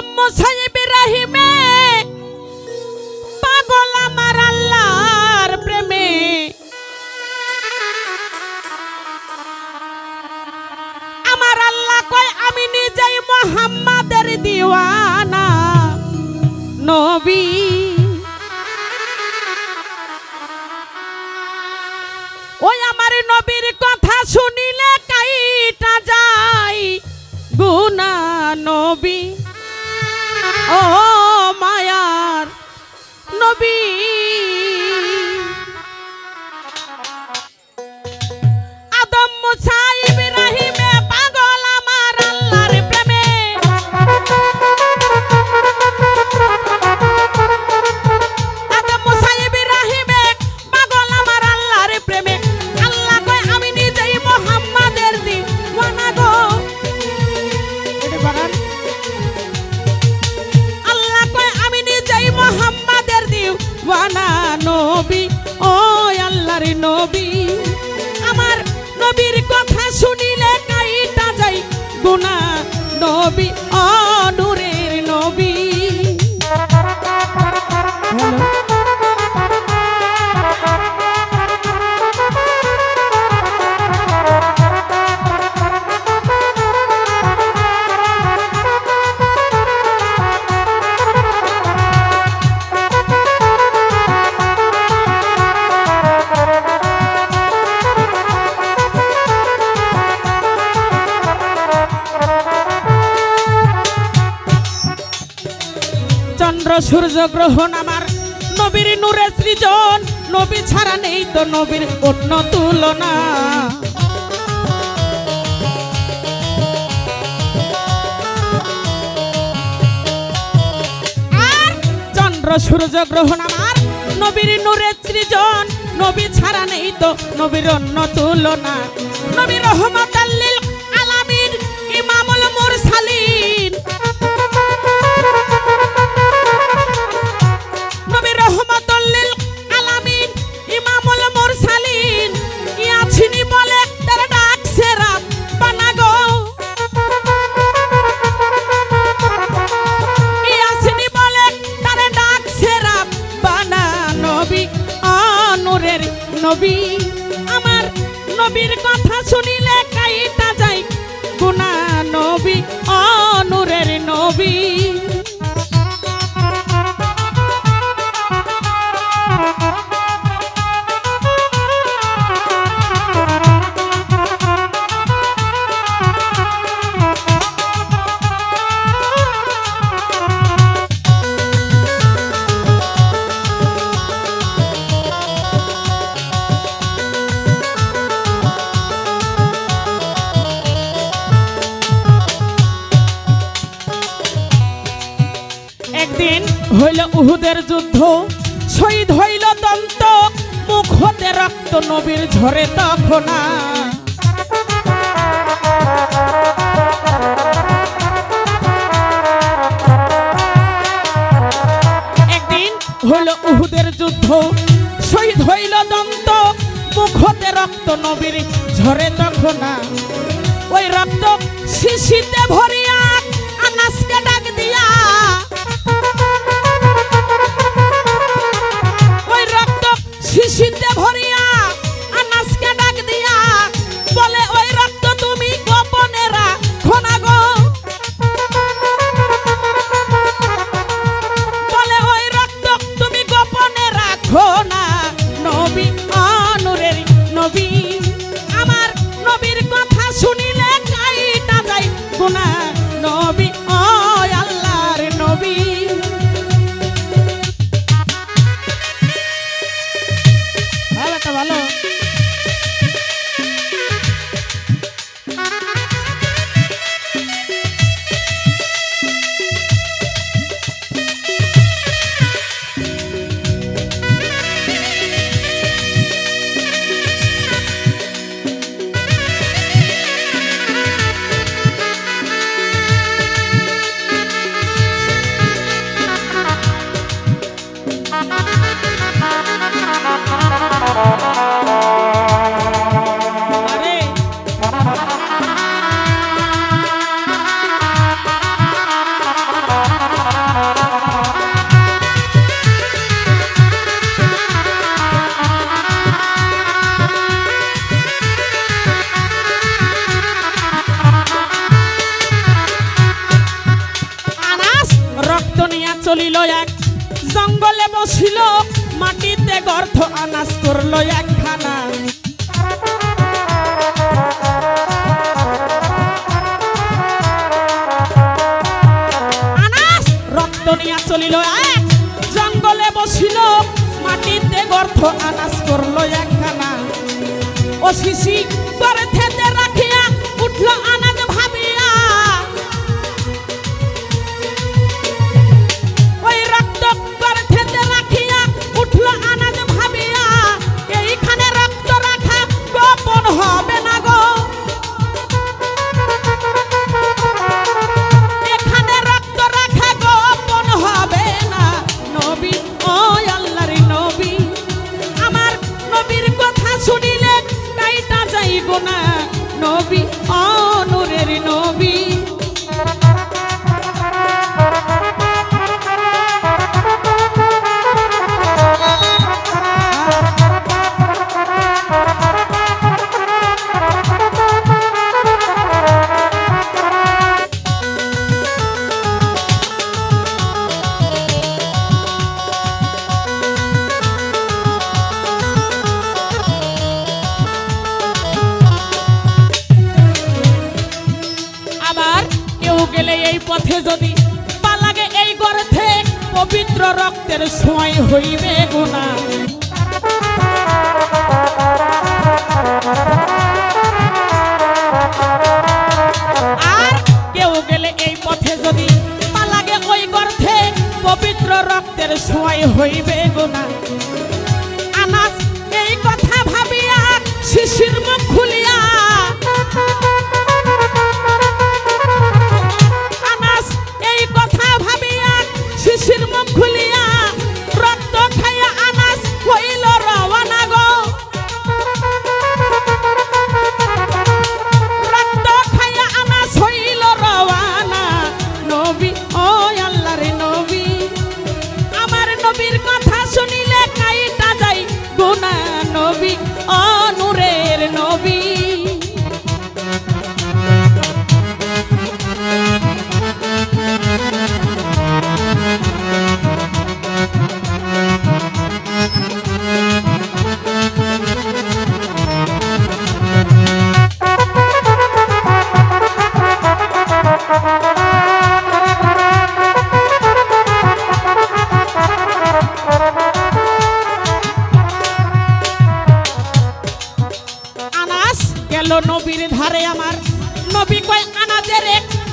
ইমাম মোসাইব রাহিমে পাগল আমার আল্লাহর প্রেমে। আমার আল্লাহ কয়, আমি নিজেই মোহাম্মদের দিওয়ানা। নবী। ওই আমার নবীর কথা শুনিলে কাইটা যাই গুনা নবী। ও মায়ার নবী। চন্দ্র সূর্য গ্রহণ আমার নবীর নূরে সৃজন। নবী ছাড়া নেই তো নবীর অন্য তুলনা। সূর্য গ্রহণ আমার নবীর নূরে সৃজন। নবী ছাড়া নেই তো নবীর অন্য তুলনা। নবী রহমত রহমাতুল্লিল আলামিন, ইমামুল মুরসালিন ইয়াছিনি বলে তার ডাক সেরাত বানাগো ইয়াছিনি বলে তার ডাক সেরাত বানা নবী আনুরের নবী। আমার নবীর কথা শুনিলে কাইটা যায়, গুনা নবী আনুরের নবী। হইল উহুদের যুদ্ধ। শহীদ হইল দন্ত মুখ হতে রক্ত, নবীর ঝরে তখন। একদিন হইল উহুদের যুদ্ধ। শহীদ হইল দন্ত মুখ হতে রক্ত, নবীর ঝরে তখন। ওই রক্ত শিশিতে ভরিয়া শিশিতে ভরিয়া যেন ছিল? মাটিতে গর্থ আনাজ করল একখানা। আনাস, রক্ত নিয়ে চলিল এক। জঙ্গলে বসিল, মাটিতে গর্থ আনাজ করল একখানা। ও শিশি করে থেতে রাখিয়া উঠল পথে যদি পালাগে এই গর্থে পবিত্র রক্তের সময় হইবে গোনা আর কেউ গেলে এই পথে যদি পালাগে ওই গর্থে পবিত্র রক্তের সময় হইবে গোনা আনাস, এই কথা ভাবিয়া শিশির মুখ খুলিয়া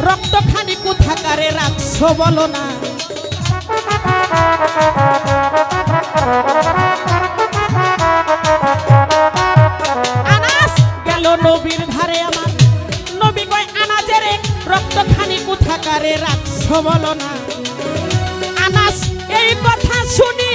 রক্তখানি কোথাকারে রাখছো বলো না। রাখছ নবীর রক্তখানি বলো না। আনাস এই কথা শুনি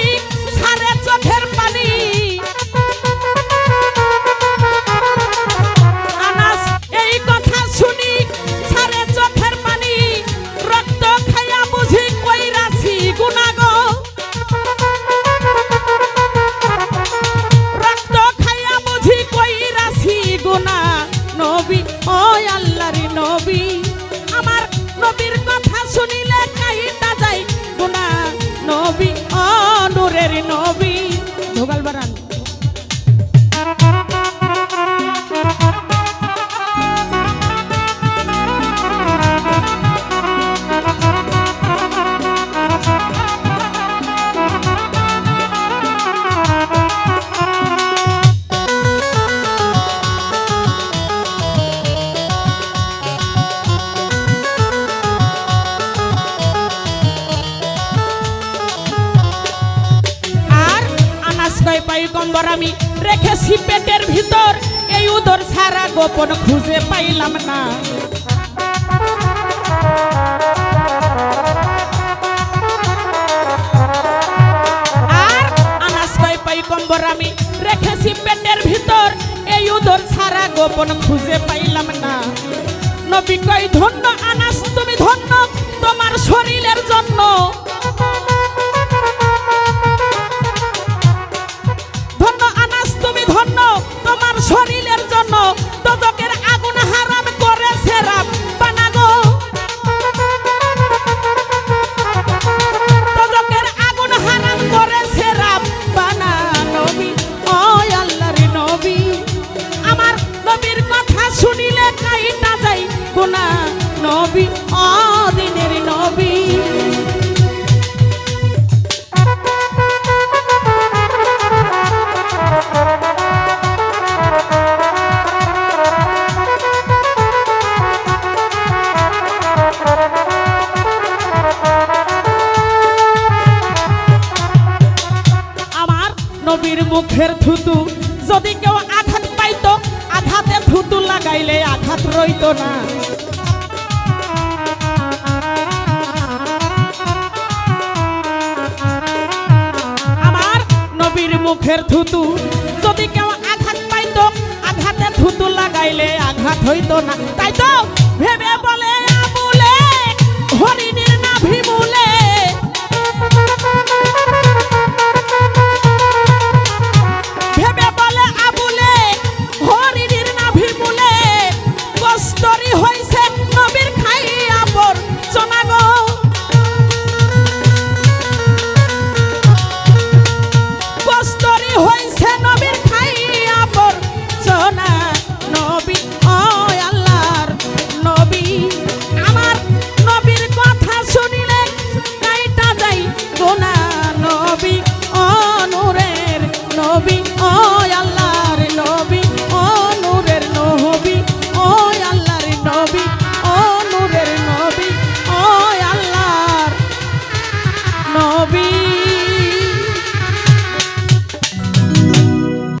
উদর আমি রেখেছি পেটের ভিতর। এই উদর সারা গোপন খুঁজে পাইলাম না। আর আনাস কয় পাই কম্বর আমি রেখেছি পেটের ভিতর। এই উদর সারা গোপন খুঁজে পাইলাম না। নবী কয়, ধন্য মুখের থুতু যদি কেউ আঘাত পাইতো, আঘাতে থুতু লাগাইলে আঘাত হইতো না। তাই তো ভেবে